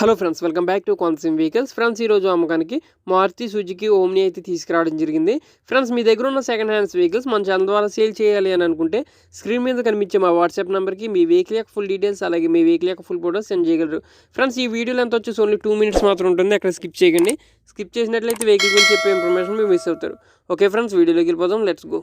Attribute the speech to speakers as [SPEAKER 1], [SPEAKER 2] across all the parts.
[SPEAKER 1] Hello friends welcome back to కాన్సిమ్ vehicles friends ఈరోజు అమ్మకానికి Maruti Suzuki omni అయితే తీసుకురావడం జరిగింది. ఫ్రెండ్స్ మీ దగ్గర ఉన్న సెకండ్ హ్యాండ్స్ వెహికల్స్ మన ఛానల్ ద్వారా సేల్ చేయాలి అని అనుకుంటే స్క్రీన్ మీద కనిపించే మా వాట్సాప్ నెంబర్కి మీ వెహికల్ యొక్క ఫుల్ డీటెయిల్స్ అలాగే మీ వెహికల్ యొక్క ఫుల్ ఫోటోస్ సెండ్ చేయగలరు. ఫ్రెండ్స్ ఈ వీడియోలో ఎంత వచ్చేసి ఓన్లీ టూ మినిట్స్ మాత్రం ఉంటుంది. అక్కడ స్కిప్ చేయకండి. స్కిప్ చేసినట్లయితే వెహికల్ గురించి చెప్పే ఇన్ఫర్మేషన్ మీరు మిస్ అవుతారు. ఓకే ఫ్రెండ్స్ వీడియోలోకి వెళ్ళిపోదాం. లెట్స్ గో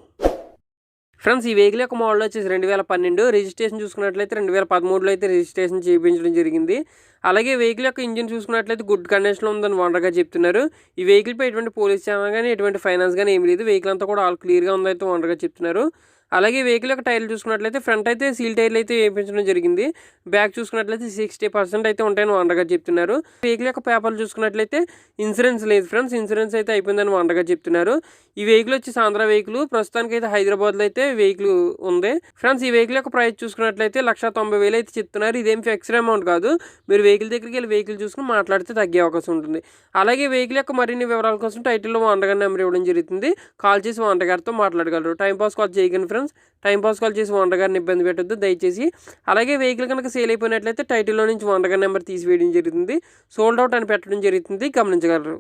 [SPEAKER 1] ఫ్రెండ్స్ ఈ వెహికల్ యొక్క మోడల్ వచ్చేసి రెండు వేల పన్నెండు. రిజిస్ట్రేషన్ చూసుకున్నట్లయితే రెండు వేల పదమూడులో అయితే రిజిస్ట్రేషన్ చేయించడం జరిగింది. అలాగే వెహికల్ యొక్క ఇంజిన్ చూసుకున్నట్లయితే గుడ్ కండిషన్లో ఉందని వండర్గా చెప్తున్నారు. ఈ వెహికల్పై ఎటువంటి పోలీస్ ఛానల్ కానీ ఎటువంటి ఫైనాన్స్ కానీ ఏమి లేదు. వెహికల్ అంతా కూడా ఆల్ క్లియర్గా ఉందైతే వండర్గా చెప్తున్నారు. అలాగే వెహికల్ యొక్క టైర్లు చూసుకున్నట్లయితే ఫ్రంట్ అయితే సీల్ టైర్లు అయితే వేయించడం జరిగింది. బ్యాక్ చూసుకున్నట్లయితే సిక్స్టీ పర్సెంట్ అయితే ఉంటాయని వండగా చెప్తున్నారు. వెహికల్ యొక్క పేపర్లు చూసుకున్నట్లయితే ఇన్సూరెన్స్ లేదు ఫ్రెండ్స్ ఇన్సూరెన్స్ అయితే అయిపోయిందని వండగా చెప్తున్నారు. ఈ వెహికల్ వచ్చి ఆంధ్ర వెహికల్ ప్రస్తుతానికి అయితే హైదరాబాద్లో అయితే వెహికల్ ఉంది. ఫ్రెండ్స్ ఈ వెహికల్ యొక్క ప్రైస్ చూసుకున్నట్లయితే లక్ష తొంభై వేలు అయితే చెప్తున్నారు. ఇదేం ఫిక్స్డ్ అమౌంట్ కాదు. మీరు వెహికల్ దగ్గరికి వెళ్ళి వెహికల్ చూసుకుని మాట్లాడితే తగ్గే అవకాశం ఉంటుంది. అలాగే వెహికల్ యొక్క మరిన్ని వివరాల కోసం టైటిల్లో వండగా నెంబర్ ఇవ్వడం జరుగుతుంది. కాల్ చేసి వంటగారితో మాట్లాడగలరు. టైం పాస్ కాల్ చేయకండి ఫ్రెండ్స్ టైం పాస్ కాల్ చేసి వంటగారిని ఇబ్బంది పెట్టద్దు. దయచేసి అలాగే వెహికల్ కనుక సేల్ అయిపోయినట్లయితే టైటిల్లో నుంచి వంటగారి నెంబర్ తీసివేయడం జరుగుతుంది. సోల్డ్ అవుట్ అని పెట్టడం జరుగుతుంది. గమనించగలరు.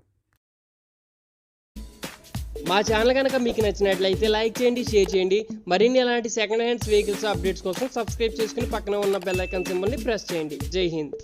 [SPEAKER 1] మా ఛానల్ కనుక మీకు నచ్చినట్లయితే లైక్ చేయండి షేర్ చేయండి. మరిన్ని ఎలాంటి సెకండ్ హ్యాండ్స్ వెహికల్స్ అప్డేట్స్ కోసం సబ్స్క్రైబ్ చేసుకుని పక్కన ఉన్న బెల్ ఐకాన్ సింబల్ని ప్రెస్ చేయండి. జై హింద్.